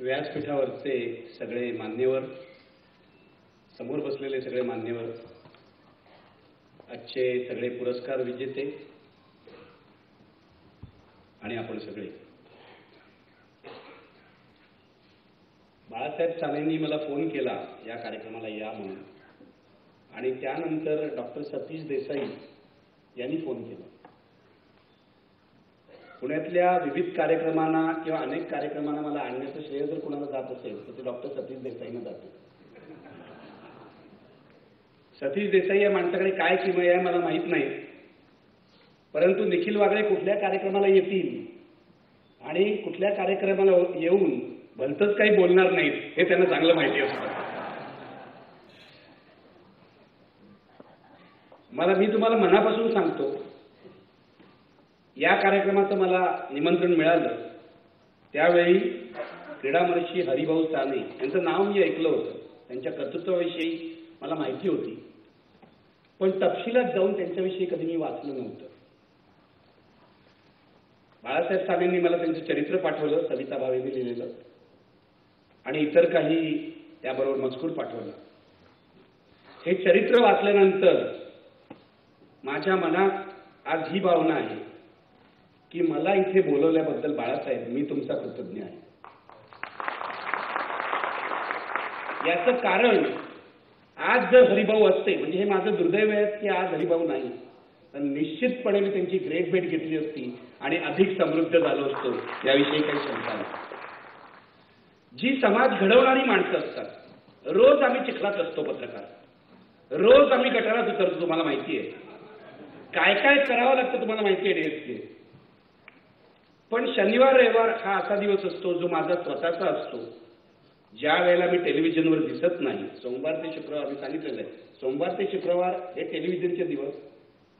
व्यासपीठावरचे सगळे मान्यवर समोर बसलेले सगळे मान्यवर आजचे सगळे पुरस्कार विजेते आणि आपण सगळे. बाळासाहेब सानेंनी मला फोन केला या कार्यक्रमाला या म्हणून. आणि त्यानंतर डॉक्टर सतीश देसाई यांनी फोन केला. पुण्यातल्या विविध कार्यक्रमांना किंवा अनेक कार्यक्रमांना मला आणण्याचं श्रेय जर कोणाला जात असेल तर ते डॉक्टर सतीश देसाईनं जाते. सतीश देसाई या माणसाकडे काय किमय आहे मला माहीत नाही. परंतु निखिल वागळे कुठल्या कार्यक्रमाला येतील आणि कुठल्या कार्यक्रमाला येऊन भलतंच काही बोलणार नाहीत हे त्यांना चांगलं माहिती असतं. मला मी तुम्हाला मनापासून सांगतो या कार्यक्रमाचं मला निमंत्रण मिळालं. त्यावेळी क्रीडामर्षी हरिभाऊ साने यांचं नाव मी ऐकलं होतं. त्यांच्या कर्तृत्वाविषयी मला माहिती होती. पण तपशिलात जाऊन त्यांच्याविषयी कधी मी वाचलं नव्हतं. बाळासाहेब सानेंनी मला त्यांचं चरित्र पाठवलं सविता भावेने लिहिलेलं. आणि इतर काही त्याबरोबर मजकूर पाठवला. हे चरित्र वाचल्यानंतर माझ्या मनात आज ही भावना आहे. की मला इथे बोलवल्याबद्दल बाळासाहेब मी तुमचा कृतज्ञ आहे. याचं कारण आज जर हरिभाऊ असते म्हणजे हे माझं दुर्दैव आहे की आज हरिभाऊ नाही तर निश्चितपणे मी त्यांची ग्रेट भेट घेतली असती आणि अधिक समृद्ध झालो असतो याविषयी काही शंका नाही. जी समाज घडवणारी माणसं असतात रोज आम्ही चिखलात असतो पत्रकार. रोज आम्ही गटारात उतरतो तुम्हाला माहिती आहे. काय काय करावं लागतं तुम्हाला माहिती आहे डीएसके पण शनिवार रविवार हा असा दिवस असतो जो माझा स्वतःचा असतो. ज्या वेळेला मी टेलिव्हिजनवर दिसत नाही सोमवार ते शुक्रवार मी सांगितलेलं आहे. सोमवार ते शुक्रवार हे टेलिव्हिजनचे दिवस.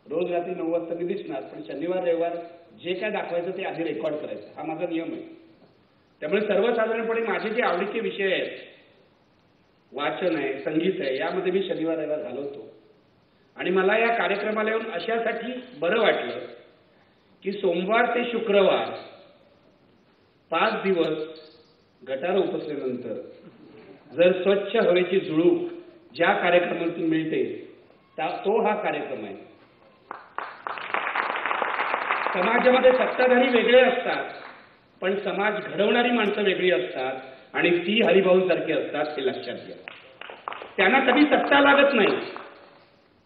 रोज रात्री नऊ वाजता मी दिसणार पण शनिवार रविवार जे काय दाखवायचं ते आधी रेकॉर्ड करायचं. हा माझा नियम आहे. त्यामुळे सर्वसाधारणपणे माझे जे आवडीचे विषय आहेत वाचन आहे संगीत आहे यामध्ये मी शनिवार रविवार घालवतो. आणि मला या कार्यक्रमाला येऊन अशासाठी बरं वाटलं की सोमवार ते शुक्रवार पाच दिवस गटार उपसल्यानंतर जर स्वच्छ हवेची झुळूक ज्या कार्यक्रमातून मिळते तो हा कार्यक्रम आहे. समाजामध्ये सत्ताधारी वेगळे असतात पण समाज घडवणारी माणसं वेगळी असतात आणि ती हरिभाऊ सारखी असतात हे लक्षात घ्या. त्यांना कधी सत्ता लागत नाही.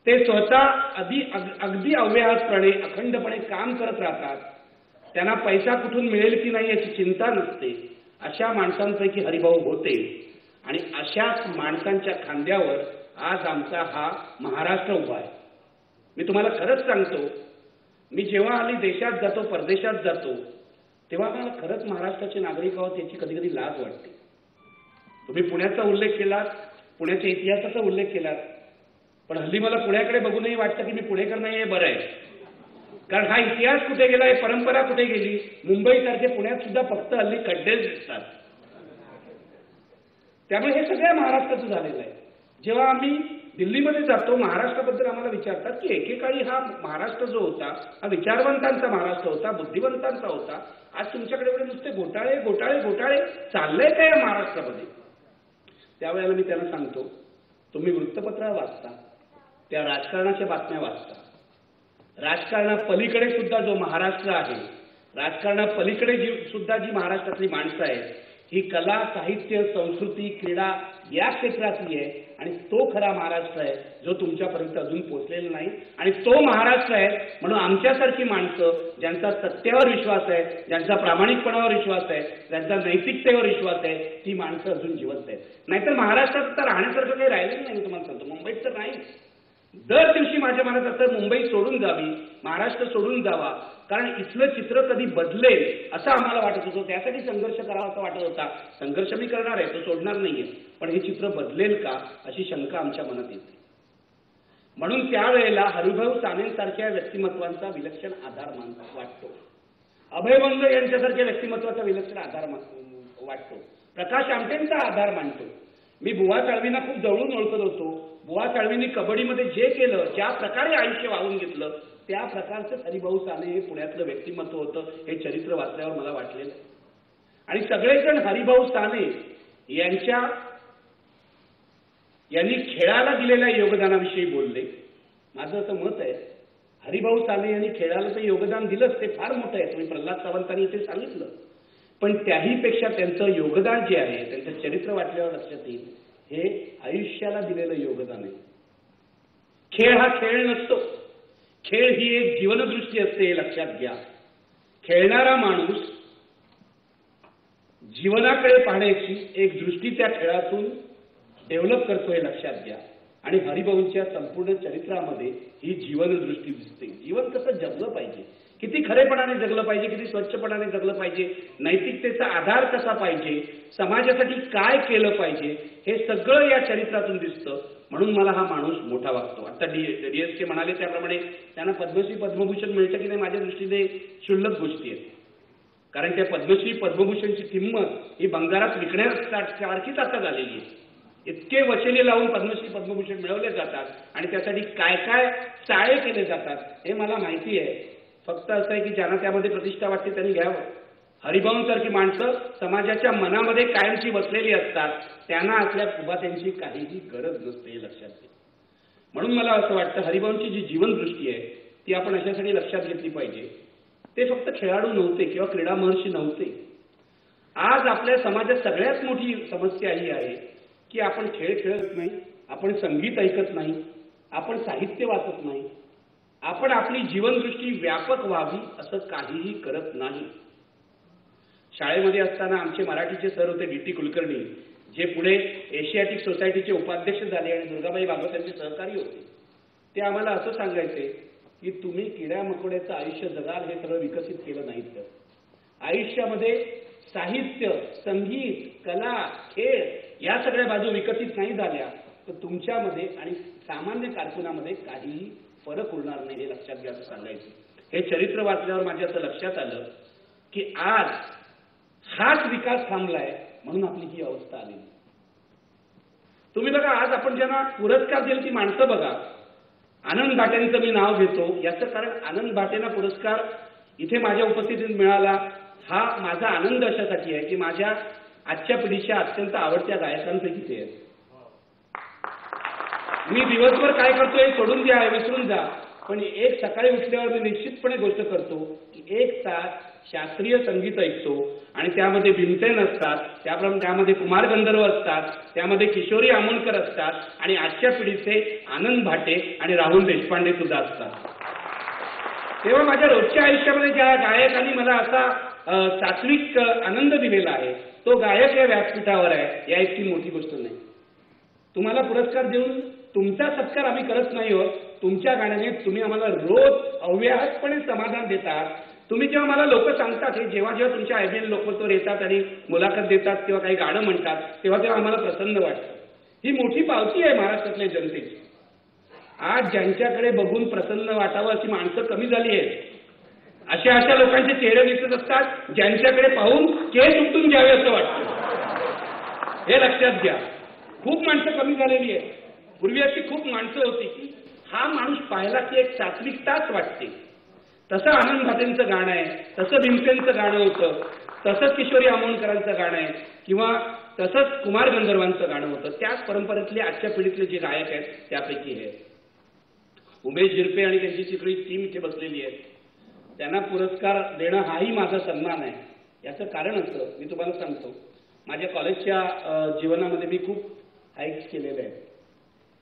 ते स्वतः अगदी अगदी अव्याहतपणे अखंडपणे काम करत राहतात. त्यांना पैसा कुठून मिळेल की नाही याची चिंता नसते. अशा माणसांपैकी हरिभाऊ होते. आणि अशाच माणसांच्या खांद्यावर आज आमचा हा महाराष्ट्र उभा आहे. मी तुम्हाला खरंच सांगतो मी जेव्हा आली देशात जातो परदेशात जातो तेव्हा मला खरंच महाराष्ट्राचे नागरिक आहोत याची कधी कधी लाज वाटते. तुम्ही पुण्याचा उल्लेख केलात पुण्याच्या इतिहासाचा उल्लेख केलात पण हल्ली मला पुण्याकडे बघूनही वाटतं की मी पुणेकर नाही हे बरं आहे. कारण हा इतिहास कुठे गेला आहे परंपरा कुठे गेली? मुंबईसारखे पुण्यात सुद्धा फक्त हल्ली खड्डेच दिसतात. त्यामुळे हे सगळ्या महाराष्ट्राचं झालेलं आहे. जेव्हा आम्ही दिल्लीमध्ये जातो महाराष्ट्राबद्दल आम्हाला विचारतात की एकेकाळी हा महाराष्ट्र जो होता हा विचारवंतांचा महाराष्ट्र होता बुद्धिवंतांचा होता आज तुमच्याकडे एवढे नुसते घोटाळे घोटाळे घोटाळे चाललंय का या महाराष्ट्रामध्ये? त्यावेळेला मी त्यांना सांगतो तुम्ही वृत्तपत्र वाचता. त्या राजकारणाच्या बातम्या वाचता राजकारणापलीकडे सुद्धा जो महाराष्ट्र आहे राजकारणा पलीकडे जी सुद्धा जी महाराष्ट्रातली माणसं आहेत ही कला साहित्य संस्कृती क्रीडा या क्षेत्रातली आहे आणि तो खरा महाराष्ट्र आहे जो तुमच्यापर्यंत अजून पोचलेला नाही. आणि तो महाराष्ट्र आहे म्हणून आमच्यासारखी माणसं ज्यांचा सत्यावर विश्वास आहे ज्यांचा प्रामाणिकपणावर विश्वास आहे ज्यांचा नैतिकतेवर विश्वास आहे ती माणसं अजून जिवंत आहेत. नाहीतर महाराष्ट्रात तर राहण्यासारखं काही राहिलेलं नाही तुम्हाला सांगतो. मुंबईत तर नाही. दर दिवशी माझ्या मनात असतं मुंबई सोडून जावी महाराष्ट्र सोडून जावा कारण इथलं चित्र कधी बदलेल असं आम्हाला वाटत होतं. त्यासाठी संघर्ष करावा असं वाटत होता. संघर्ष मी करणार आहे तो सोडणार नाहीये. पण हे चित्र बदलेल का अशी शंका आमच्या मनात येते. म्हणून त्यावेळेला हरिभाऊ सानेंसारख्या व्यक्तिमत्वांचा विलक्षण आधार मान वाटतो. अभयभंग यांच्यासारख्या व्यक्तिमत्वाचा विलक्षण आधार वाटतो. प्रकाश आमटेंचा आधार मानतो. मी बुवा चाळवींना खूप जवळून ओळखत होतो. बुवा चाळवींनी कबड्डीमध्ये जे केलं ज्या प्रकारे आयुष्य वाहून घेतलं त्या प्रकारचं हरिभाऊ साने हे पुण्यातलं व्यक्तिमत्व होतं हे चरित्र वाचल्यावर मला वाटलेलं आणि सगळेजण हरिभाऊ साने यांच्या यांनी खेळाला दिलेल्या योगदानाविषयी बोलले. माझं असं मत आहे हरिभाऊ साने यांनी खेळाला तर योगदान दिलंच ते फार मोठं आहे. तुम्ही प्रल्हाद सावंतांनी इथे सांगितलं. पण त्याही पेक्षा त्यांचं योगदान जे आहे त्यांचं चरित्र वाटल्यावर लक्षात येईल हे आयुष्याला दिलेलं योगदान आहे. खेळ हा खेळ नसतो. खेळ ही एक जीवनदृष्टी असते हे लक्षात घ्या. खेळणारा माणूस जीवनाकडे पाहण्याची एक दृष्टी त्या खेळातून डेव्हलप करतो हे लक्षात घ्या. आणि हरिभाऊंच्या संपूर्ण चरित्रामध्ये ही जीवनदृष्टी दिसते. जीवन कसं जगलं पाहिजे? किती खरेपणाने जगलं पाहिजे किती स्वच्छपणाने जगलं पाहिजे नैतिकतेचा आधार कसा पाहिजे समाजासाठी काय केलं पाहिजे हे सगळं या चरित्रातून दिसतं. म्हणून मला हा माणूस मोठा वागतो आता डी डीएसके म्हणाले त्याप्रमाणे त्यांना पद्मश्री पद्मभूषण मिळतं की नाही माझ्या दृष्टीने क्षुल्लक गोष्टी आहेत. कारण त्या पद्मश्री पद्मभूषणची किंमत ही बंगारात विकण्यासारखीच आता झालेली आहे. इतके वचने लावून पद्मश्री पद्मभूषण मिळवले जातात आणि त्यासाठी काय काय चाळे केले जातात हे मला माहिती आहे. फक्त असं आहे की ज्यांना त्यामध्ये प्रतिष्ठा वाटते त्यांनी घ्यावं. हरिभाऊंसारखी माणसं समाजाच्या मनामध्ये कायमची बसलेली असतात त्यांना असल्या उभात्यांची काहीही गरज नसते हे लक्षात घ्या. म्हणून मला असं वाटतं हरिभाऊंची जी जीवनदृष्टी आहे ती आपण अशासाठी लक्षात घेतली पाहिजे. ते फक्त खेळाडू नव्हते किंवा क्रीडा महर्षी नव्हते. आज आपल्या समाजात सगळ्यात मोठी समस्या ही आहे की आपण खेळ खेळत नाही आपण संगीत ऐकत नाही आपण साहित्य वाचत नाही आपण आपली जीवनदृष्टी व्यापक व्हावी असं काहीही करत नाही. शाळेमध्ये असताना आमचे मराठीचे सर होते डी टी कुलकर्णी जे पुढे एशियाटिक सोसायटीचे उपाध्यक्ष झाले आणि दुर्गाबाई बागवतांचे सहकारी होते. ते आम्हाला असं सांगायचे की तुम्ही किड्या मकोड्याचं आयुष्य जगाल हे सगळं विकसित केलं नाही तर आयुष्यामध्ये साहित्य संगीत कला खेळ या सगळ्या बाजू विकसित नाही झाल्या. तर तुमच्यामध्ये आणि सामान्य कारकुनामध्ये काहीही फरक उरणार नाही हे लक्षात घ्या असं सांगायचं. हे चरित्र वाचल्यावर माझ्या असं लक्षात आलं की आज हाच विकास थांबलाय म्हणून आपली ही अवस्था आली. तुम्ही बघा आज आपण ज्यांना पुरस्कार देईल ती माणसं बघा. आनंद भाटेंचं मी नाव घेतो. याचं कारण आनंद भाटेंना पुरस्कार इथे माझ्या उपस्थितीत मिळाला. हा माझा आनंद अशासाठी आहे की माझ्या आजच्या पिढीच्या अत्यंत आवडत्या गायकांपैकी ते आहेत. मी दिवसभर काय करतो हे सोडून द्या विसरून जा. पण एक सकाळी उठल्यावर मी निश्चितपणे गोष्ट करतो की एक तास शास्त्रीय संगीत ऐकतो. आणि त्यामध्ये भीमसेन असतात त्याप्रमाणे त्यामध्ये कुमार गंधर्व असतात त्यामध्ये किशोरी आमोणकर असतात आणि आजच्या पिढीचे आनंद भाटे आणि राहुल देशपांडे सुद्धा असतात. तेव्हा माझ्या रोजच्या आयुष्यामध्ये ज्या गायकांनी मला असा सात्विक आनंद दिलेला आहे तो गायक या व्यासपीठावर आहे या इतकी मोठी गोष्ट नाही. तुम्हाला पुरस्कार देऊन तुमचा सत्कार आम्ही करत नाही आहोत. तुमच्या गाण्याने तुम्ही आम्हाला रोज अव्याहतपणे समाधान देतात. तुम्ही जेव्हा मला लोक सांगतात हे जेव्हा जेव्हा तुमच्या आयबीएल लोकत्वर येतात आणि मुलाखत देतात किंवा काही गाणं म्हणतात तेव्हा तेव्हा आम्हाला प्रसन्न वाटतं. ही मोठी पावती आहे महाराष्ट्रातल्या जनतेची. आज ज्यांच्याकडे बघून प्रसन्न वाटावं अशी माणसं कमी झाली आहेत. अशा अशा लोकांचे चेहरे दिसत असतात ज्यांच्याकडे पाहून केस उठून घ्यावे असं वाटतं. हे लक्षात घ्या. खूप माणसं कमी झालेली आहेत. पूर्वी अशी खूप माणसं होती की हा माणूस पाहिला की एक सात्विकताच वाटते. तसं आनंद भाटेंचं गाणं आहे तसं भीमसेनचं गाणं होतं तसंच किशोरी आमोणकरांचं गाणं आहे किंवा तसंच कुमार गंधर्वांचं गाणं होतं. त्याच परंपरेतले आजच्या पिढीतले जे गायक आहेत त्यापैकी हे उमेश झिरपे आणि त्यांची सगळी टीम इथे बसलेली आहे त्यांना पुरस्कार देणं हाही माझा सन्मान आहे. याचं कारण असं मी तुम्हाला सांगतो. माझ्या कॉलेजच्या जीवनामध्ये मी खूप हाईक्स केलेले आहेत.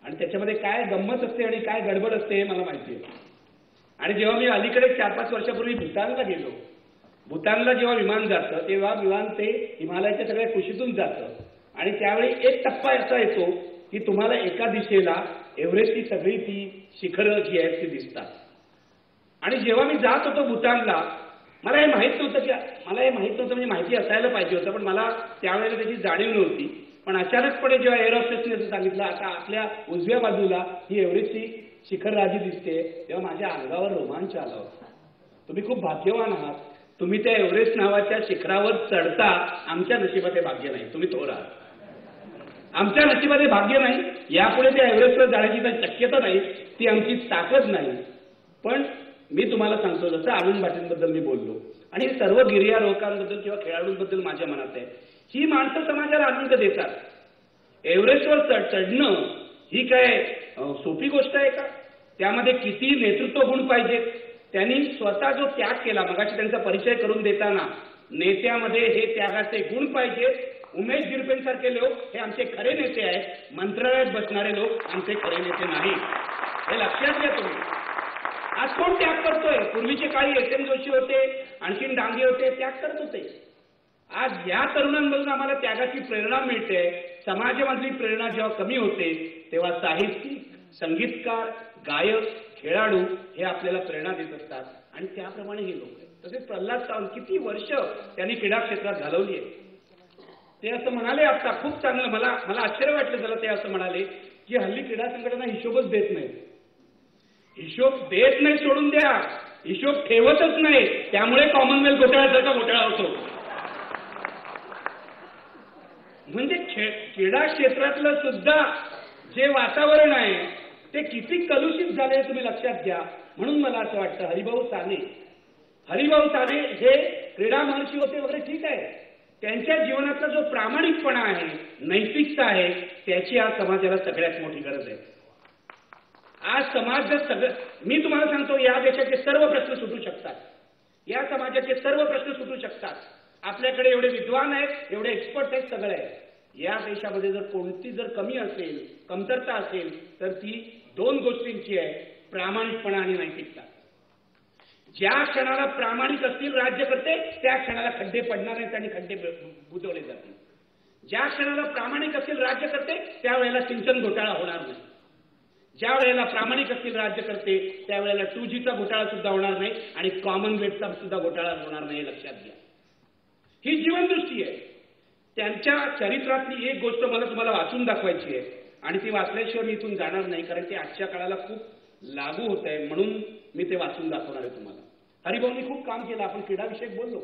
आणि त्याच्यामध्ये काय गंमत असते आणि काय गडबड असते हे मला माहिती आहे. आणि जेव्हा मी अलीकडे चार पाच वर्षापूर्वी भूतानला गेलो भूतानला जेव्हा विमान जातं तेव्हा विमान ते हिमालयाच्या सगळ्या कुशीतून जातं. आणि त्यावेळी एक टप्पा असा येतो की तुम्हाला एका दिशेला एव्हरेस्टची सगळी ती शिखरं जी आहेत ती दिसतात. आणि जेव्हा मी जात होतो भूतानला मला हे माहीत नव्हतं की मला हे माहीत नव्हतं म्हणजे माहिती असायला पाहिजे होतं पण मला त्यावेळेला त्याची जाणीव नव्हती. पण अचानकपणे जेव्हा एअर असं सांगितलं आता आपल्या उजव्या बाजूला ही एव्हरेस्टची शिखर राजी दिसते तेव्हा माझ्या अंगावर रोमांच आला होता. तुम्ही खूप भाग्यवान आहात. तुम्ही त्या एव्हरेस्ट नावाच्या शिखरावर चढता आमच्या नशिबात हे भाग्य नाही. तुम्ही थोर आमच्या नशिबात भाग्य नाही. यापुढे त्या एव्हरेस्टवर जाण्याची काही शक्यता नाही. ती आमची ताकद नाही. पण मी तुम्हाला सांगतो जसं आनंद पाटीलबद्दल मी बोललो आणि सर्व गिर्यारोहकांबद्दल किंवा खेळाडूंबद्दल माझ्या मनात आहे. ही माणसं समाजाला आनंद देतात. एव्हरेस्टवर चढ चढणं ही काय सोपी गोष्ट आहे का? त्यामध्ये किती नेतृत्व गुण पाहिजेत त्यांनी स्वतः जो त्याग केला मगाशी त्यांचा परिचय करून देताना नेत्यामध्ये हे त्यागाचे गुण पाहिजेत उमेश गिरपेंसारखे लोक हे आमचे खरे नेते आहेत. मंत्रालयात बसणारे लोक आमचे खरे नेते नाही हे लक्षात घ्या तुम्ही. आज कोण त्याग करतोय? पूर्वीचे काळी एस एम जोशी होते आणखीन डांगे होते त्याग करत होते. आज या तरुणांमधून आम्हाला त्यागाची प्रेरणा मिळते. समाजामधली प्रेरणा जेव्हा कमी होते तेव्हा साहित्यिक संगीतकार गायक खेळाडू हे आपल्याला प्रेरणा देत असतात. आणि त्याप्रमाणे हे लोक आहेत. तसेच प्रल्हाद सावंत किती वर्ष त्यांनी क्रीडा क्षेत्रात घालवली आहे. ते असं म्हणाले आता खूप चांगलं मला मला आश्चर्य वाटलं जरा ते असं म्हणाले की हल्ली क्रीडा संघटना हिशोबच देत नाही. हिशोब देत नाही सोडून द्या. हिशोब ठेवतच नाही. त्यामुळे कॉमनवेल्थ घोटाळ्यासारखा घोटाळा होतो. म्हणजे खे- क्रीडा क्षेत्रातलं सुद्धा जे वातावरण आहे ते किती कलुषित झाले तुम्ही लक्षात घ्या. म्हणून मला असं वाटतं हरिभाऊ साने हरिभाऊ साने हे क्रीडा महर्षी होते वगैरे ठीक आहे. त्यांच्या जीवनातला जो प्रामाणिकपणा आहे नैतिकता आहे त्याची आज समाजाला सगळ्यात मोठी गरज आहे. आज समाज जर सगळं मी तुम्हाला सांगतो या देशाचे सर्व प्रश्न सुटू शकतात. या समाजाचे सर्व प्रश्न सुटू शकतात. आपल्याकडे एवढे विद्वान आहेत एवढे एक्सपर्ट आहेत सगळे. आहेत या देशामध्ये जर कोणती जर कमी असेल कमतरता असेल तर ती दोन गोष्टींची आहे प्रामाणिकपणा आणि नैतिकता. ज्या क्षणाला प्रामाणिक असतील राज्यकर्ते त्या क्षणाला खड्डे पडणार नाहीत आणि खड्डे बुजवले जातील. ज्या क्षणाला प्रामाणिक असतील राज्यकर्ते त्यावेळेला सिंचन घोटाळा होणार नाही. ज्या वेळेला प्रामाणिक असतील राज्यकर्ते त्यावेळेला टू जीचा घोटाळा सुद्धा होणार नाही आणि कॉमनवेल्थचा सुद्धा घोटाळा होणार नाही लक्षात घ्या. ही जीवनदृष्टी आहे. त्यांच्या चरित्रातली एक गोष्ट मला तुम्हाला वाचून दाखवायची आहे. आणि ती वाचल्याशिवाय मी इथून जाणार नाही कारण ते आजच्या काळाला खूप लागू होत आहे म्हणून मी ते वाचून दाखवणार आहे तुम्हाला. हरिभाऊनी खूप काम केलं आपण क्रीडाविषयक बोललो.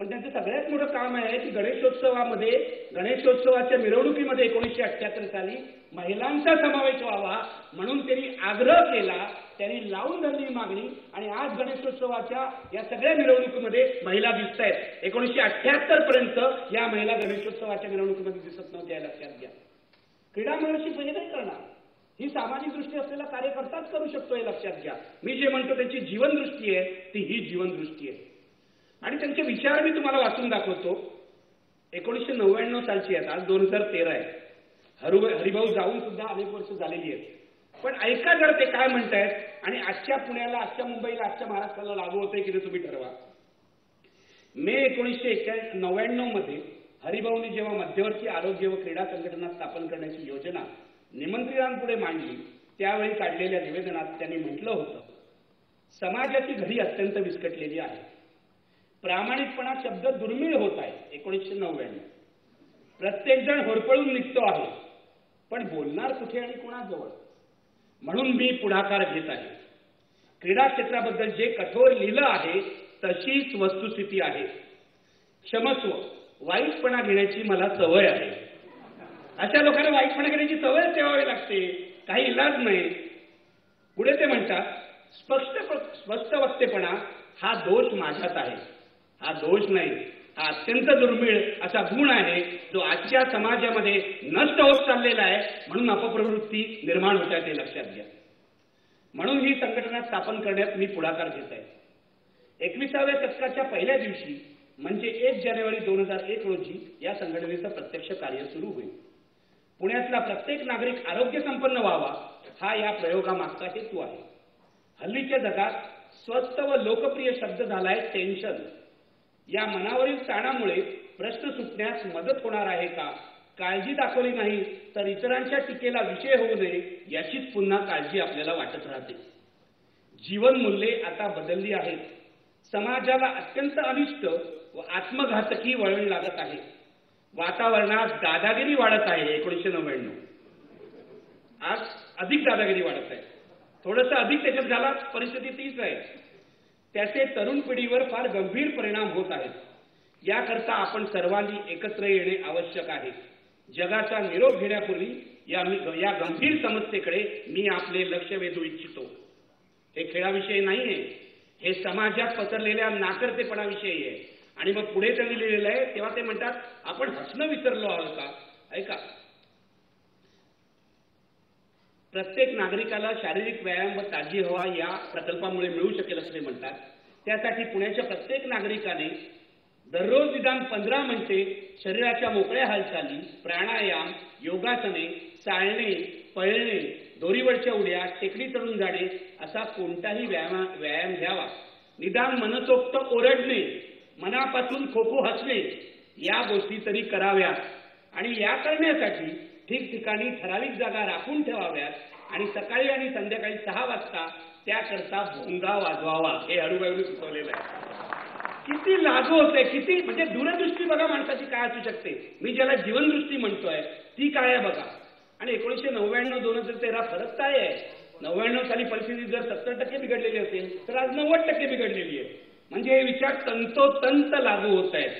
पण त्यांचं सगळ्यात मोठं काम आहे की गणेशोत्सवामध्ये गणेशोत्सवाच्या मिरवणुकीमध्ये एकोणीसशे अठ्ठ्याहत्तर साली महिलांचा समावेश व्हावा म्हणून त्यांनी आग्रह केला त्यांनी लावून धरली मागणी आणि आज गणेशोत्सवाच्या या सगळ्या मिरवणुकीमध्ये महिला दिसत आहेत एकोणीसशे अठ्ठ्याहत्तर पर्यंत या महिला गणेशोत्सवाच्या मिरवणुकीमध्ये दिसत नव्हत्या लक्षात घ्या. क्रीडा महर्षी म्हणजे नाही करणार. ही सामाजिक दृष्टी असलेला कार्यकर्ताच करू शकतो हे लक्षात घ्या. मी जे म्हणतो त्यांची जीवनदृष्टी आहे ती ही जीवनदृष्टी आहे. आणि त्यांचे विचार मी तुम्हाला वाचून दाखवतो. एकोणीसशे नव्याण्णव सालची आहेत आज दोन हजार तेरा आहे. हरु हरिभाऊ जाऊन सुद्धा अनेक वर्ष झालेली आहेत. पण ऐका जर ते काय म्हणतायत आणि आजच्या पुण्याला आजच्या मुंबईला आजच्या महाराष्ट्राला लागू होतंय की नाही तुम्ही ठरवा. मे एकोणीसशे एक्या नव्याण्णवमध्ये हरिभाऊनी जेव्हा मध्यवर्ती आरोग्य व क्रीडा संघटना स्थापन करण्याची योजना निमंत्रितांपुढे मांडली त्यावेळी काढलेल्या निवेदनात त्यांनी म्हटलं होतं समाजाची घडी अत्यंत विस्कटलेली आहे. प्रामाणिकपणा शब्द दुर्मिळ होत आहे. एकोणीसशे नव्याण्णव. प्रत्येकजण होरपळून निघतो आहे. पण बोलणार कुठे आणि कोणाजवळ? म्हणून मी पुढाकार घेत आहे. क्रीडा क्षेत्राबद्दल जे कठोर लिहिलं आहे तशीच वस्तुस्थिती आहे. क्षमस्व वाईटपणा घेण्याची मला सवय आहे. अशा लोकांना वाईटपणा घेण्याची सवय ठेवावी लागते. काही इलाज नाही. पुढे ते म्हणतात स्पष्ट स्पष्ट वक्तेपणा हा दोष माझ्यात आहे. हा दोष नाही. हा अत्यंत दुर्मिळ असा गुण आहे जो आजच्या समाजामध्ये नष्ट होत चाललेला आहे म्हणून अपप्रवृत्ती निर्माण होत आहे ते लक्षात घ्या. म्हणून ही संघटना स्थापन करण्यात मी पुढाकार घेत आहे. एकविसाव्या शतकाच्या पहिल्या दिवशी म्हणजे एक जानेवारी दोन हजार एक रोजी या संघटनेचं प्रत्यक्ष कार्य सुरू होईल. पुण्यातला प्रत्येक नागरिक आरोग्य संपन्न व्हावा हा या प्रयोगामागचा हेतू आहे. हल्लीच्या जगात स्वस्त व लोकप्रिय शब्द झालाय टेन्शन. या मनावरील ताणामुळे प्रश्न सुटण्यास मदत होणार आहे का? काळजी दाखवली नाही तर इतरांच्या टीकेला विषय होऊ नये याचीच पुन्हा काळजी आपल्याला वाटत राहते. जीवन मूल्ये आता बदलली आहेत. समाजाला अत्यंत अनिष्ट व आत्मघातकी वळण लागत आहे. वातावरणात दादागिरी वाढत आहे एकोणीसशे नव्याण्णव. आज अधिक दादागिरी वाढत आहे. थोडस अधिक त्याच्यात झाला परिस्थिती तीच आहे. त्याचे तरुण पिढीवर फार गंभीर परिणाम होत आहेत. याकरता आपण सर्वांनी एकत्र येणे आवश्यक आहे. जगाचा निरोप घेण्यापूर्वी या या गंभीर समस्येकडे मी आपले लक्ष वेधू इच्छितो. हे खेळाविषयी नाहीये. हे समाजात पसरलेल्या नाकर्तेपणाविषयी आहे. आणि मग पुढे त्यांनी लिहिलेलं आहे तेव्हा ते म्हणतात आपण हसणं विसरलो आहोत का? ऐका. प्रत्येक नागरिकाला शारीरिक व्यायाम व ताजी हवा या प्रकल्पामुळे मिळू शकेल असे म्हणतात. त्यासाठी पुण्याच्या प्रत्येक नागरिकाने दररोज निदान पंधरा मिनिटे शरीराच्या मोकळ्या हालचाली प्राणायाम योगासने चालणे पळणे दोरीवरच्या उड्या टेकडी चढून जाणे असा कोणताही व्यायाम व्यायाम घ्यावा. निदान मनसोक्त ओरडणे मनापासून खोखो हसणे या गोष्टी तरी कराव्या आणि या करण्यासाठी ठिकठिकाणी ठराविक जागा राखून ठेवाव्यात आणि सकाळी आणि संध्याकाळी सहा वाजता त्याकरता भोंगा वाजवावा हे हळूहळू सुचवलेलं आहे. किती लागू होते किती म्हणजे दूरदृष्टी बघा माणसाची काय असू शकते. मी ज्याला जीवनदृष्टी म्हणतोय ती काय आहे बघा. आणि एकोणीसशे नव्याण्णव दोन हजार तेरा फरक काय आहे? नव्याण्णव साली परिस्थिती जर सत्तर टक्के बिघडलेली असेल तर आज नव्वद टक्के बिघडलेली आहे. म्हणजे हे विचार तंतोतंत लागू होत आहेत.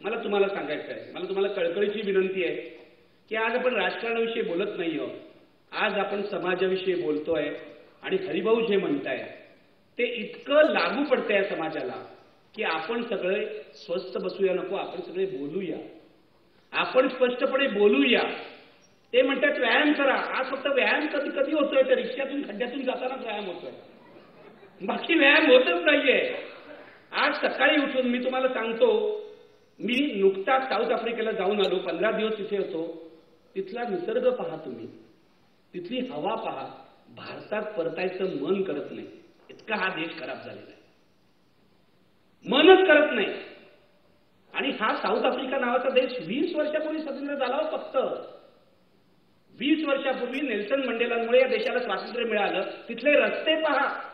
मला तुम्हाला सांगायचं आहे मला तुम्हाला कळकळीची विनंती आहे. की आज आपण राजकारणाविषयी बोलत नाही आहोत. आज आपण समाजाविषयी बोलतोय आणि हरिभाऊ जे म्हणताय ते इतकं लागू पडतंय समाजाला की आपण सगळे स्वस्थ बसूया नको आपण सगळे बोलूया. आपण स्पष्टपणे बोलूया. ते म्हणतात व्यायाम करा. आज फक्त व्यायाम कधी कधी होतोय तर रिक्षातून खड्ड्यातून जातानाच व्यायाम होतोय. बाकी व्यायाम होतच नाहीये. आज सकाळी उठून मी तुम्हाला सांगतो मी नुकताच साऊथ आफ्रिकेला जाऊन आलो पंधरा दिवस तिथे होतो. तिथला निसर्ग पहा तुम्ही. तिथली हवा पहा. भारतात परतायचं मन करत नाही. इतका हा देश खराब झालेला आहे. मनच करत नाही. आणि हा साऊथ आफ्रिका नावाचा देश वीस वर्षापूर्वी स्वतंत्र झाला हो फक्त. वीस वर्षापूर्वी नेल्सन मंडेलांमुळे या देशाला स्वातंत्र्य मिळालं. तिथले रस्ते पहा.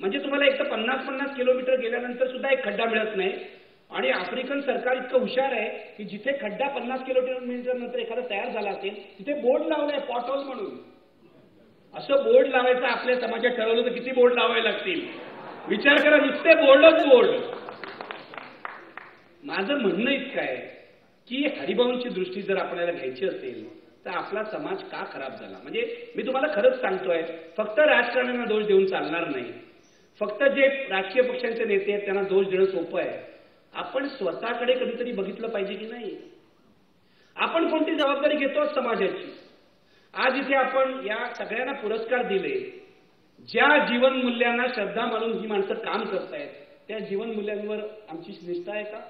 म्हणजे तुम्हाला एक तर पन्नास पन्नास किलोमीटर गेल्यानंतर सुद्धा एक खड्डा मिळत नाही. आणि आफ्रिकन सरकार इतकं हुशार आहे की जिथे खड्डा पन्नास किलोमीटर नंतर एखादा तयार झाला असेल तिथे बोर्ड लावलाय पॉटॉल म्हणून. असं बोर्ड लावायचं आपल्या समाजात ठरवलं तर किती बोर्ड लावावे लागतील? विचार करा नुसते बोर्डच बोर्ड. माझं म्हणणं इतकं आहे की हरिभाऊंची दृष्टी जर आपल्याला घ्यायची असेल तर आपला समाज का खराब झाला? म्हणजे मी तुम्हाला खरंच सांगतोय फक्त राजकारण्यांना दोष देऊन चालणार नाही. फक्त जे राजकीय पक्षांचे नेते आहेत त्यांना दोष देणं सोपं आहे. आपण स्वतःकडे कधीतरी बघितलं पाहिजे की नाही? आपण कोणती जबाबदारी घेतो समाजाची? आज इथे आपण या सगळ्यांना पुरस्कार दिले. ज्या जीवन मूल्यांना श्रद्धा मानून ही माणसं काम करतायत त्या जीवन मूल्यांवर आमची निष्ठा आहे का?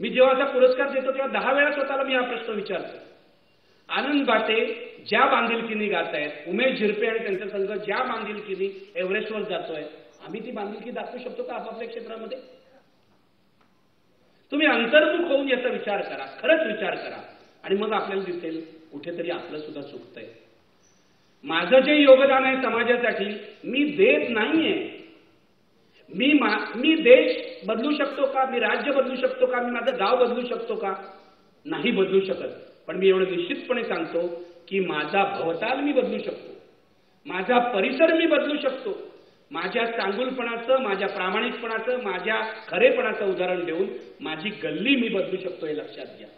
मी जेव्हा असा पुरस्कार देतो तेव्हा दहा वेळा स्वतःला मी हा प्रश्न विचारतो. आनंद बाटे ज्या बांधिलकीने गात आहेत उमेश झिरपे आणि त्यांचा संघ ज्या बांधिलकीने एव्हरेस्टवर जातोय आम्ही ती बांधिलकी दाखवू शकतो का आपापल्या क्षेत्रामध्ये? तुम्ही अंतर्मुख होऊन याचा विचार करा खरंच विचार करा. आणि मग आपल्याला दिसेल कुठेतरी आपलं सुद्धा चुकतंय. माझं जे योगदान आहे समाजासाठी मी देत नाहीये. मी मी देश बदलू शकतो का? मी राज्य बदलू शकतो का? मी माझं गाव बदलू शकतो का? नाही बदलू शकत. पण मी एवढं निश्चितपणे सांगतो की माझा भवताल मी बदलू शकतो. माझा परिसर मी बदलू शकतो. माझ्या चांगुलपणाचं माझ्या प्रामाणिकपणाचं माझ्या खरेपणाचं उदाहरण देऊन माझी गल्ली मी बदलू शकतो हे लक्षात घ्या.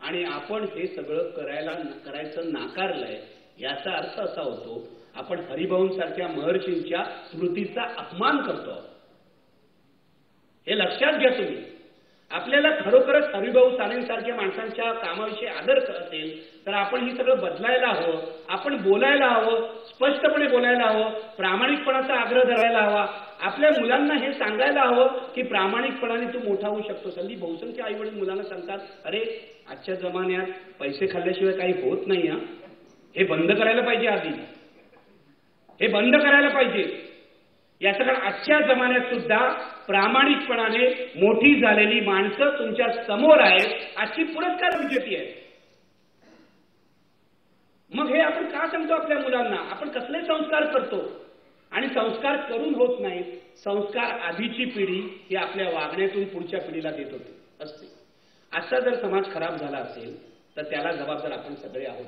आणि आपण हे सगळं करायला करायचं नाकारलंय याचा अर्थ असा होतो आपण हरिभाऊंसारख्या महर्षींच्या स्मृतीचा अपमान करतो. हे लक्षात घ्या तुम्ही. आपल्याला खरोखरच हरिभाऊ सालेंसारख्या माणसांच्या कामाविषयी आदर असेल तर आपण ही सगळं बदलायला हवं आपण बोलायला हवं स्पष्टपणे बोलायला हवं प्रामाणिकपणाचा आग्रह धरायला हवा. आपल्या मुलांना हे सांगायला हवं की प्रामाणिकपणाने तू मोठा होऊ शकतो हल्ली बहुसंख्य आई वडील मुलांना सांगतात अरे आजच्या जमान्यात पैसे खाल्ल्याशिवाय काही होत नाही हा. हे बंद करायला पाहिजे आधी. हे बंद करायला पाहिजे. याचं कारण आजच्या जमान्यात सुद्धा प्रामाणिकपणाने मोठी झालेली माणसं तुमच्यासमोर आहेत आजची पुरस्कार विजेती आहे. मग हे आपण का सांगतो आपल्या मुलांना? आपण कसले संस्कार करतो? आणि संस्कार करून होत नाहीत संस्कार आधीची पिढी ही आपल्या वागण्यातून पुढच्या पिढीला देत होती असते. आजचा जर समाज खराब झाला असेल तर त्याला जबाबदार आपण सगळे आहोत.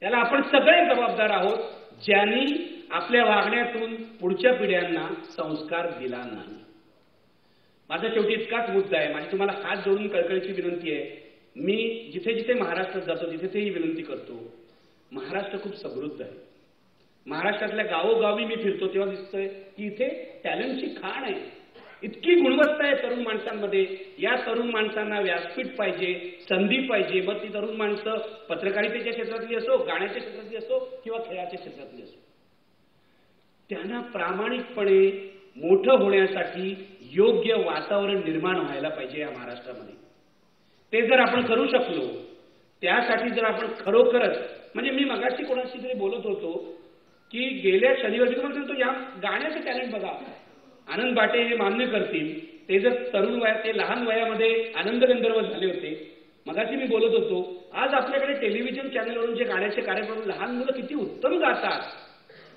त्याला आपण सगळे जबाबदार आहोत ज्यांनी आपल्या वागण्यातून पुढच्या पिढ्यांना संस्कार दिला नाही. माझा शेवटी इतकाच मुद्दा आहे. माझी तुम्हाला हात जोडून कळकळीची विनंती आहे. मी जिथे जिथे महाराष्ट्रात जातो तिथे तेही विनंती करतो. महाराष्ट्र खूप समृद्ध आहे. महाराष्ट्रातल्या गावोगावी मी फिरतो तेव्हा दिसतोय की इथे टॅलेंटची खाण आहे. इतकी गुणवत्ता आहे तरुण माणसांमध्ये. या तरुण माणसांना व्यासपीठ पाहिजे संधी पाहिजे. मग ती तरुण माणसं पत्रकारितेच्या क्षेत्रातली असो गाण्याच्या क्षेत्रातली असो किंवा खेळाच्या क्षेत्रातली असो. त्यांना प्रामाणिकपणे मोठं होण्यासाठी योग्य वातावरण निर्माण व्हायला पाहिजे या महाराष्ट्रामध्ये. ते जर आपण करू शकलो त्यासाठी जर आपण खरोखरच म्हणजे मी मगाशी कोणाशी तरी बोलत होतो की गेल्या शनिवारी तुम्हाला सांगतो या गाण्याचं टॅलेंट बघा. आनंद बाटे हे मान्य करतील. ते जर तरुण वयात ते लहान वयामध्ये आनंद गंधर्व झाले होते. मगाशी मी बोलत होतो आज आपल्याकडे टेलिव्हिजन चॅनलवरून जे गाण्याचे कार्यक्रम लहान मुलं किती उत्तम गातात.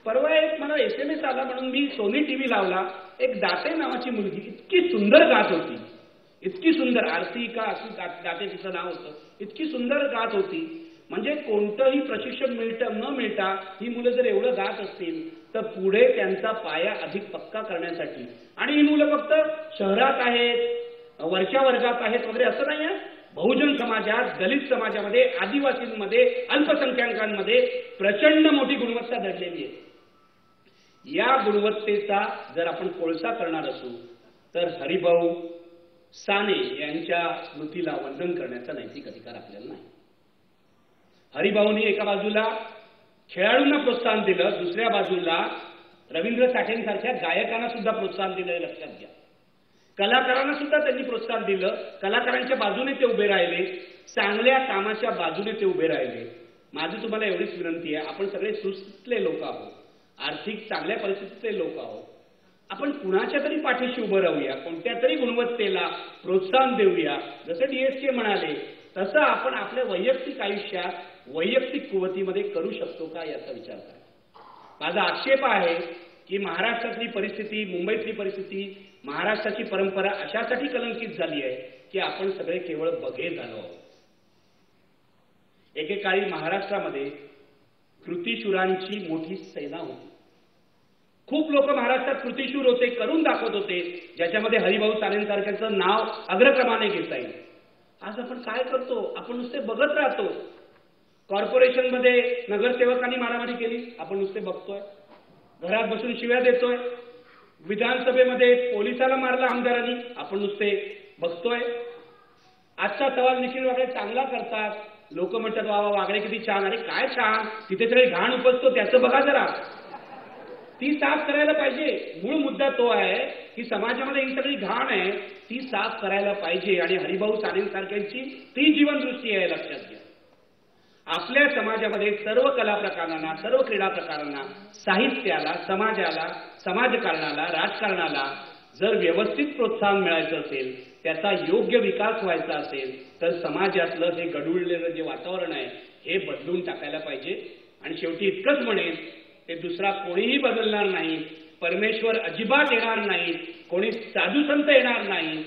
परवा एक मला एस एम एस आला म्हणून मी सोनी टीव्ही लावला. एक दाते नावाची मुलगी इतकी सुंदर गात होती. इतकी सुंदर आरती का असं दाते तिचं नाव होतं. इतकी सुंदर गात होती. म्हणजे कोणतंही प्रशिक्षण मिळतं न मिळता ही मुलं जर एवढं गात असतील तर पुढे त्यांचा पाया अधिक पक्का करण्यासाठी. आणि ही मुलं फक्त शहरात आहेत वरच्या वर्गात आहेत वगैरे असं नाही आहे. बहुजन समाजात दलित समाजामध्ये आदिवासींमध्ये अल्पसंख्याकांमध्ये प्रचंड मोठी गुणवत्ता दडलेली आहे. या गुणवत्तेचा जर आपण कोळसा करणार असू तर हरिभाऊ साने यांच्या स्मृतीला वंदन करण्याचा नैतिक अधिकार आपल्याला नाही. हरिभाऊनी एका बाजूला खेळाडूंना प्रोत्साहन दिलं दुसऱ्या बाजूला रवींद्र साठेंसारख्या गायकांना सुद्धा प्रोत्साहन दिलं हे लक्षात घ्या. कलाकारांना सुद्धा त्यांनी प्रोत्साहन दिलं. कलाकारांच्या बाजूने ते उभे राहिले चांगल्या कामाच्या बाजूने ते उभे राहिले. माझी तुम्हाला एवढीच विनंती आहे आपण सगळे सुचले लोक आहोत. आर्थिक चांगल्या परिस्थितीचे लोक आहोत. आपण कुणाच्या तरी पाठीशी उभं राहूया कोणत्या तरी गुणवत्तेला प्रोत्साहन देऊया. जसं डीएसके म्हणाले तसं आपण आपल्या वैयक्तिक आयुष्यात वैयक्तिक कुवतीमध्ये करू शकतो का याचा विचार करा. माझा आक्षेप आहे की महाराष्ट्रातली परिस्थिती मुंबईतली परिस्थिती महाराष्ट्राची परंपरा अशासाठी कलंकित झाली आहे की आपण सगळे केवळ बघे झालो आहोत. एकेकाळी महाराष्ट्रामध्ये कृतीशुरांची मोठी सेना होती. खूप लोक महाराष्ट्रात कृतीशूर होते करून दाखवत होते ज्याच्यामध्ये हरिभाऊ सारेंसारख्यांचं नाव अग्रक्रमाने घेता येईल. आज आपण काय करतो? आपण नुसते बघत राहतो. कॉर्पोरेशनमध्ये नगरसेवकांनी मारामारी केली आपण नुसते बघतोय. घरात बसून शिव्या देतोय. विधानसभेमध्ये पोलिसाला मारला आमदारांनी आपण नुसते बघतोय. आजचा सवाल निखिल वागळे चांगला करतात. लोक म्हणतात वा वागणे किती छान. अरे काय छान? तिथे सगळी घाण उपजतो त्याचं बघा जरा. ती साफ करायला पाहिजे. मूळ मुद्दा तो आहे की समाजामध्ये ही सगळी घाण आहे ती साफ करायला पाहिजे. आणि हरिभाऊ सारेंसारख्यांची ती जीवनदृष्टी आहे लक्षात घ्या. आपल्या समाजामध्ये सर्व कला प्रकारांना सर्व क्रीडा प्रकारांना साहित्याला समाजाला समाजकारणाला राजकारणाला जर व्यवस्थित प्रोत्साहन मिळायचं असेल त्याचा योग्य विकास व्हायचा असेल तर समाजातलं हे गडुळलेलं जे वातावरण आहे हे बदलून टाकायला पाहिजे. आणि शेवटी इतकंच म्हणेन ते दुसरा कोणीही बदलणार नाही परमेश्वर अजिबात येणार नाही कोणी साधू संत येणार नाही.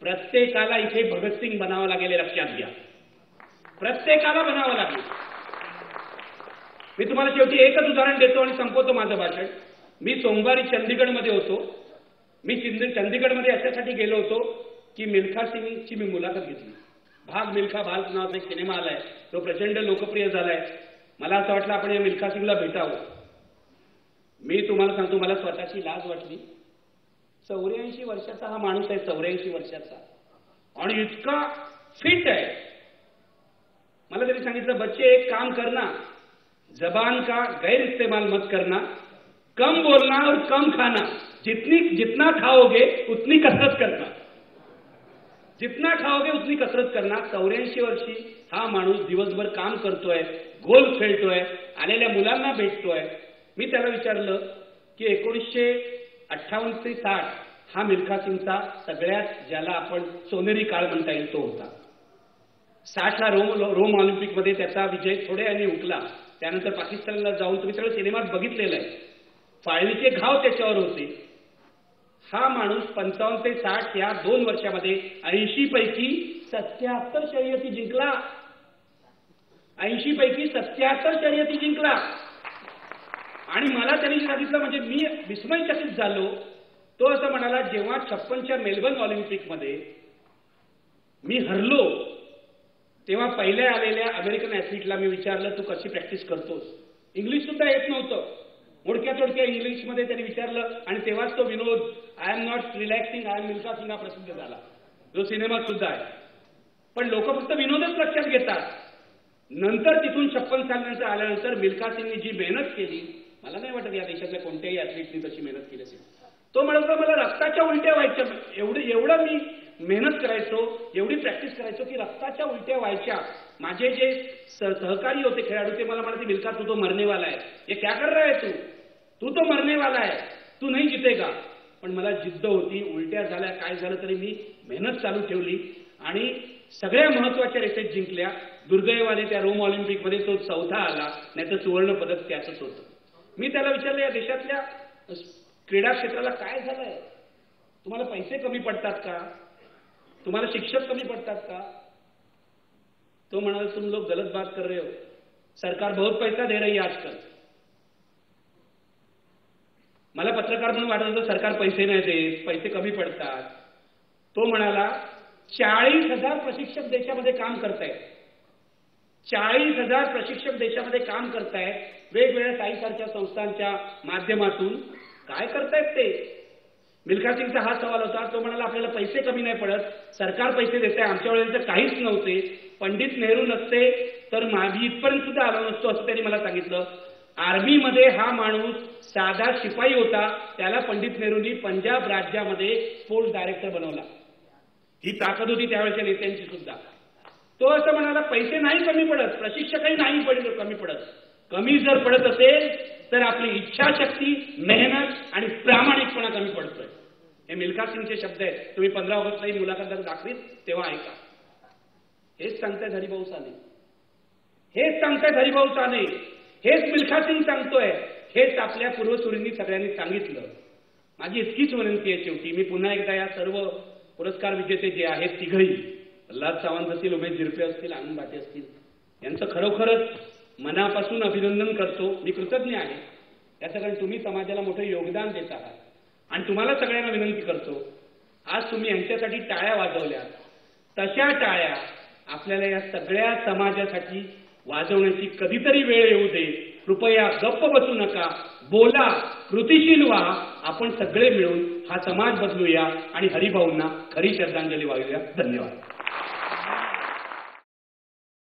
प्रत्येकाला इथे भगतसिंग बनावं लागेल लक्षात घ्या. प्रत्येकाला बनावं लागेल. मी तुम्हाला शेवटी एकच उदाहरण देतो आणि संपवतो माझं भाषण. मी सोमवारी चंदीगडमध्ये होतो. मी चिंद चंदीगडमध्ये याच्यासाठी गेलो होतो की मिल्खा सिंगची मी मुलाखत घेतली. भाग मिल्खा भाग नावाचा एक सिनेमा आलाय. तो प्रचंड लोकप्रिय झालाय. मला असं वाटलं आपण या मिल्खा सिंगला भेटावं. मी तुम्हाला सांगतो मला स्वतःची लाज वाटली. चौऱ्याऐंशी वर्षाचा हा माणूस आहे चौऱ्याऐंशी वर्षाचा. आणि इतका फिट आहे. मला त्यांनी सांगितलं बच्चे एक काम करना. जबान का गैर इस्तेमाल मत करना. कम बोलना और कम खाना. जितनी जितना खाओगे उतनी कसरत करना। जितना खाओगे उतनी कसरत करना। चौऱ्याऐंशी वर्षी हा माणूस दिवसभर काम करतोय गोल खेळतोय आलेल्या मुलांना भेटतोय. मी त्याला विचारलं की एकोणीसशे अठ्ठावन्न ते साठ हा मिल्खा सिंगचा सगळ्यात ज्याला आपण सोनेरी काळ म्हणता येईल तो होता. साठला रोम रोम ऑलिम्पिकमध्ये त्याचा विजय थोड्या आणि उठला त्यानंतर पाकिस्तानला जाऊन तुम्ही सगळं सिनेमात बघितलेलं आहे. फाळणीचे घाव त्याच्यावर होते. हा माणूस पंचावन्न ते साठ या दोन वर्षामध्ये ऐंशी पैकी सत्याहत्तर शर्यती जिंकला. ऐंशी पैकी सत्याहत्तर शर्यती जिंकला. आणि मला त्यांनी सांगितलं म्हणजे मी विस्मयचकित झालो. तो असं म्हणाला जेव्हा छप्पनच्या मेलबर्न ऑलिम्पिकमध्ये मी हरलो तेव्हा पहिल्या आलेल्या अमेरिकन ऍथलीटला मी विचारलं तू कशी प्रॅक्टिस करतोस? इंग्लिश सुद्धा येत नव्हतं. मोडक्या तोडक्या इंग्लिशमध्ये त्यांनी विचारलं आणि तेव्हाच तो विनोद I am not relaxing I am Milkha Singh हा प्रसिद्ध झाला. जो सिनेमात सुद्धा आहे. पण लोक फक्त विनोदच लक्षात घेतात. नंतर तिथून छप्पन सालनंतर आल्यानंतर मिल्खा सिंगनी जी मेहनत केली मला नाही वाटत या देशातल्या कोणत्याही ऍथलीटनी तशी मेहनत केली असेल. तो म्हणतो मला रक्ताच्या उलट्या व्हायच्या एवढं एवढं मी मेहनत करायचो एवढी प्रॅक्टिस करायचो की रक्ताच्या उलट्या व्हायच्या. माझे जे सहकारी होते खेळाडू ते मला म्हणाले मिल्खा तू तो मरणेवाला आहे. हे क्या कर रहा है तू? तू तो मरनेवाला आहे. तू नाही जितेगा. पण मला जिद्द होती उलट्या झाल्या काय झालं तरी मी मेहनत चालू ठेवली. आणि सगळ्या महत्त्वाच्या रेसेस जिंकल्या. दुर्दैवाने त्या रोम ऑलिम्पिकमध्ये तो चौथा आला नाही तर सुवर्ण पदक त्याचंच होतं. मी त्याला विचारलं या देशातल्या क्रीडा क्षेत्राला काय झालंय? तुम्हाला पैसे कमी पडतात का? तुम्हाला शिक्षक कमी पडतात का? तो म्हणाला तुम लोग गलत बात कर रहे हो. सरकार बहुत पैसा दे रही है आजकल. मला पत्रकार म्हणून वाटत होतं सरकार पैसे नाही देत पैसे कमी पडतात. तो म्हणाला चाळीस हजार प्रशिक्षक देशामध्ये काम करतायत. चाळीस हजार प्रशिक्षक देशामध्ये काम करतायत वेगवेगळ्या साईसारख्या संस्थांच्या माध्यमातून. काय करतायत ते? मिल्खा सिंगचा हा सवाल होता तो म्हणाला आपल्याला पैसे कमी नाही पडत सरकार पैसे देते आमच्या वेळेस तर काहीच नव्हते. पंडित नेहरू नसते तर माझी इथपर्यंत सुद्धा आलो नसतो असं त्यांनी मला सांगितलं. आर्मीमध्ये हा माणूस साधा शिपाई होता. त्याला पंडित नेहरूंनी पंजाब राज्यामध्ये स्पोर्ट्स डायरेक्टर बनवला. ही ताकद होती त्यावेळेच्या नेत्यांची सुद्धा. तो असं म्हणाला पैसे नाही कमी पडत प्रशिक्षकही नाही पडत कमी पडत. कमी जर पडत असेल तर आपली इच्छाशक्ती मेहनत आणि प्रामाणिकपणा कमी पडतोय. हे मिल्खा सिंगचे शब्द आहेत. तुम्ही पंधरा ऑगस्टला ही मुलाखत जर दाखवीत तेव्हा ऐका. हेच सांगतायत हरिभाऊ साने. हेच सांगतायत हरिभाऊ साने. हेच मिल्खा सिंग सांगतोय. हेच आपल्या पूर्वसुरींनी सगळ्यांनी सांगितलं. माझी इतकीच विनंती आहे शेवटी. मी पुन्हा एकदा या सर्व पुरस्कार विजेते जे आहेत तिघही प्रल्हाद सावंत असतील उमेश झिरपे असतील आनंद भाटे असतील यांचं खरोखरच मनापासून अभिनंदन करतो. मी कृतज्ञ आहे. याचं कारण तुम्ही समाजाला मोठं योगदान देत आहात. आणि तुम्हाला सगळ्यांना विनंती करतो आज तुम्ही यांच्यासाठी टाळ्या वाजवल्या तशा टाळ्या आपल्याला या सगळ्या समाजासाठी वाजवण्याची कधीतरी वेळ येऊ दे. कृपया गप्प बसू नका. बोला कृतिशील व्हा. आपण सगळे मिळून हा समाज बदलूया. आणि हरिभाऊंना खरी श्रद्धांजली वाहूया धन्यवाद.